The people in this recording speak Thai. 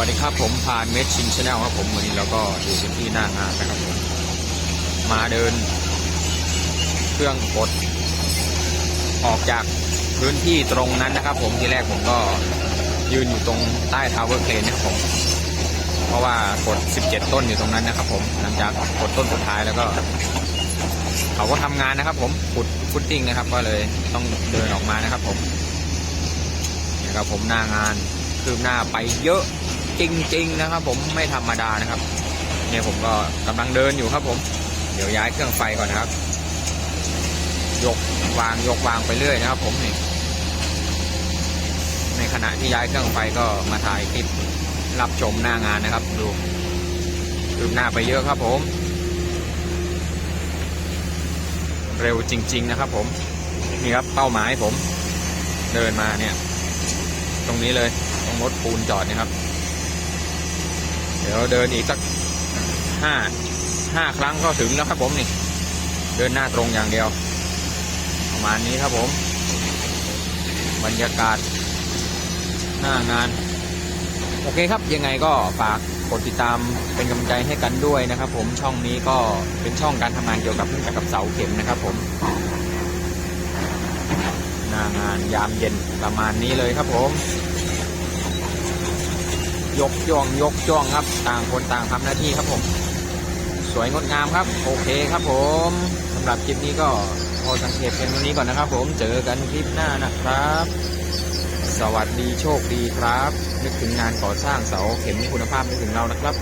วัสดีครับผมพานเมชชินชาแนลครับผมวันนี้เราก็อยู่กันที่หน้างานนะครับผมมาเดิน เครื่องกด ออกจากพื้นที่ตรงนั้นนะครับ ผมที่แรกผมก็ยืนอยู่ตรงใต้ทาวเวอร์เครนนะครับผม เพราะว่ากด 17 ต้นอยู่ตรงนั้นนะครับ ผมหลังจากกดต้นสุดท้ายแล้วก็ เขาก็ทำงานนะครับ ผมขุดฟุตติ้งนะครับ ก็เลยต้องเดินออกมานะครับ ผมนี่ครับผมหน้างานคืบหน้าไปเยอะ จริง ๆ นะครับ ผมไม่ธรรมดานะครับ เนี่ยผมก็กำลังเดินอยู่ครับ ผม เดี๋ยวย้ายเครื่องไฟก่อนนะครับ ยกวางยกวางไปเรื่อยนะครับ ผมนี่ในขณะที่ย้ายเครื่องไฟก็มาถ่ายคลิปรับชมหน้างานนะครับ ดูคืบหน้าไปเยอะครับ ผม เร็วจริง ๆ นะครับ ผมนี่ครับเป้าหมายผม เดินมาเนี่ย ตรงนี้เลยตรงรถปูนจอดนี่ยครับ ดี๋ยวเดินอีกสักห้าห้าครั้งก็ถึงแล้วครับผมนี่ เดินหน้าตรงอย่างเดียว ประมาณนี้ครับผม บรรยากาศหน้างาน โอเคครับยังไงก็ฝากกดติดตามเป็นกำลังใจให้กันด้วยนะครับผมช่องนี้ก็เป็นช่องการทำงานเกี่ยวกับเครื่องจักรกับเสาเข็มนะครับผมหน้างานยามเย็นประมาณนี้เลยครับผม ยกจ่องยกจ้องครับ ต่างคนต่างทำหน้าที่ครับผม สวยงดงามครับ โอเคครับผมสำหรับคลิปนี้ก็พอสังเกตเพียงเท่านี้ก่อนนะครับ ผมเจอกันคลิปหน้านะครับ สวัสดีโชคดีครับ นึกถึงงานก่อสร้างเสาเข็มคุณภาพนึกถึงเรานะครับ